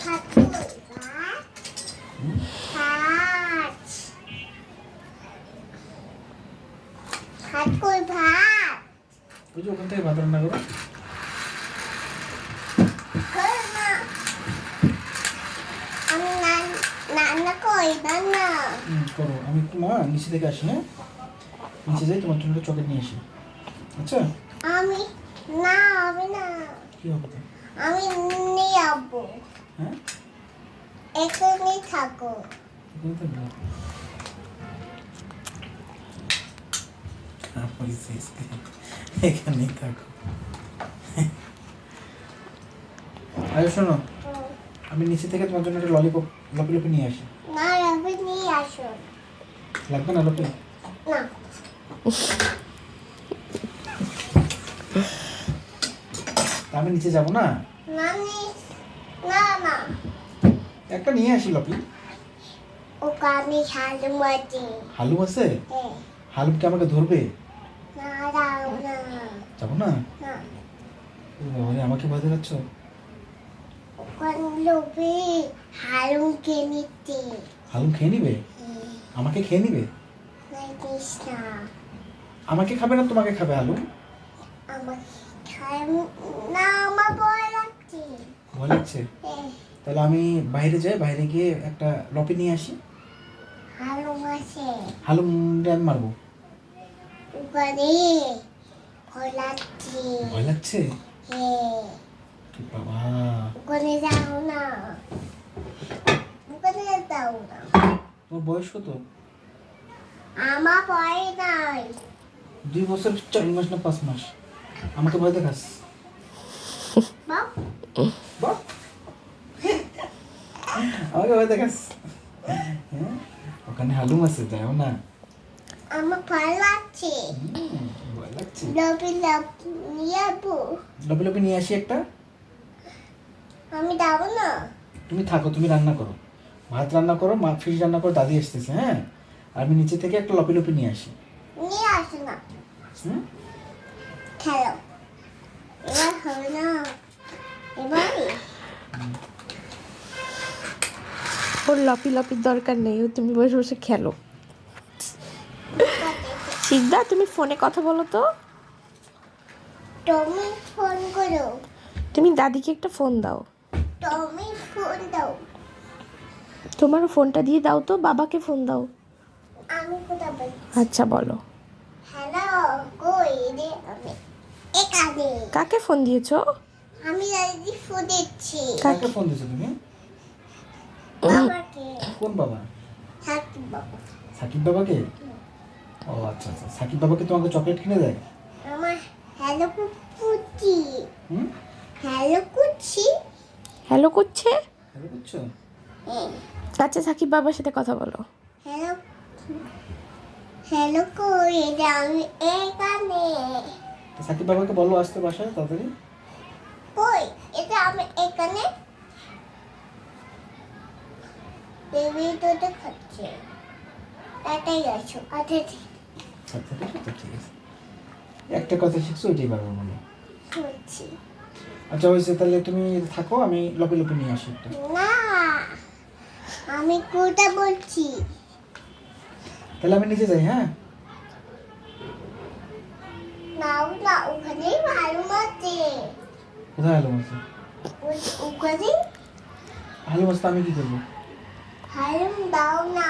ভাত ওখান থেকে ভাত রান্না করো। আমি করো। একটু মা নিচে থেকে আসি হ্যাঁ? নিচে যাই তোমার জন্য চকলেট নিয়ে আসি। আচ্ছা? আমি না আমি না। কি হবে? আমি নিয়ে যাব হ্যাঁ? এখানে থাকো। এখানে থাকব থাকো। আরে শোনো আমি নিচে থেকে তোমার জন্য একটা ললিপপ লপি লপি নিয়ে আসি। না রবি নিয়ে আসো। লাগবে না লপি না। আমি নিচে যাব না? নানি না না। একটা নিয়ে আসি লপি। ওখানে শালু মাটি হালুম আছে? হ্যাঁ। হালুম কি আমাকে ধরবে? না দাও না। যাব না? বাবারে, আমাকে দেখাচ্ছ? ওখানে লোভি হালুম নিতে হালুম খেয়ে নিবে? আমাকে খেয়ে নিবে? আমাকে খাবে না তোমাকে খাবে আলু আমার খাই না আমার ভয় লাগছে? তাহলে আমি বাইরে যাই বাইরে গিয়ে একটা লপি নিয়ে আসি। হালুম আছে। হালুম আমি মারবো। ভয় লাগছে। ভয় লাগছে? হ্যাঁ। বাবা। ওখানে যাও না। ওখানে যাও না। তোমার বয়স কত? আমার ভয় নাই। দুই বছর চার মাস না পাঁচ মাস? আমাকে ভয় দেখাস। বাপ। বাহ। আমাকে ভয় দেখাস ওখানে হালুম আছে যাও না। আমার ভয় লাগছে। লবি লব নিয়ে আসি একটা? আমি যাব না। তুমি থাকো তুমি রান্না করো। ভাত রান্না করো মা ফিশ রান্না করো দাদি আসতেছে হ্যাঁ? আমি নিচে থেকে একটা লপি লপি নিয়ে আসি। নিয়ে আসো না। খেলো। এবার হবে না। ওর লপি লপির দরকার নেই তুমি বসে বসে খেলো। সিদ্ধা তুমি ফোনে কথা বলো তো। তুমি ফোন করো। তুমি দাদিকে একটা ফোন দাও। তুমি ফোন দাও। তোমারও ফোনটা দিয়ে দাও তো বাবাকে ফোন দাও। আমি আচ্ছা বলো। হ্যালো কই রে? আমি এখানে কাকে ফোন দিয়েছ? আমি দাদি ফোন দিচ্ছি। কাকে ফোন দিছো তুমি? বাবাকে। কোন বাবা? থাকি বাবা। সাকিব বাবাকে? ও আচ্ছা আচ্ছা। সাকিব বাবাকে তোমাকে চকলেট কিনে দেয়? আমার হ্যালো কুচি। হুম? হ্যালো কুচি? হ্যালো করছে হ্যালো বুঝছ আচ্ছা সাকিব বাবার সাথে কথা বলো। হ্যালো হ্যালো কই? রে আমি এখানে সাকিব বাবাকে বলো আসতে বাসায় তাড়াতাড়ি। এখানে বেবি খাচ্ছে। আছো আচ্ছা ঠিক ঠিক আছে। একটা কথা শিখছো ওইটাই বলো শুনছি। আচ্ছা হয়েছে তাহলে তুমি থাকো আমি লপি লপি নিয়ে আসি একটা। না আমি কোথা বলছি। তাহলে আমি নিচে যাই হ্যাঁ? না ওখানেই ভালো আছে কোথায় আছে ও- ওখানে আলু মাছ আমি কি করব? হালুম দাও না।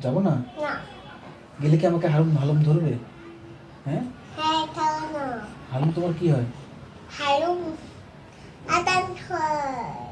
যাব না? না। গেলে কি আমাকে হালুম হালুম ধরবে? হ্যাঁ? হ্যাঁ খাও না। হালুম তোমার কি হয়? হালুম আদান হয়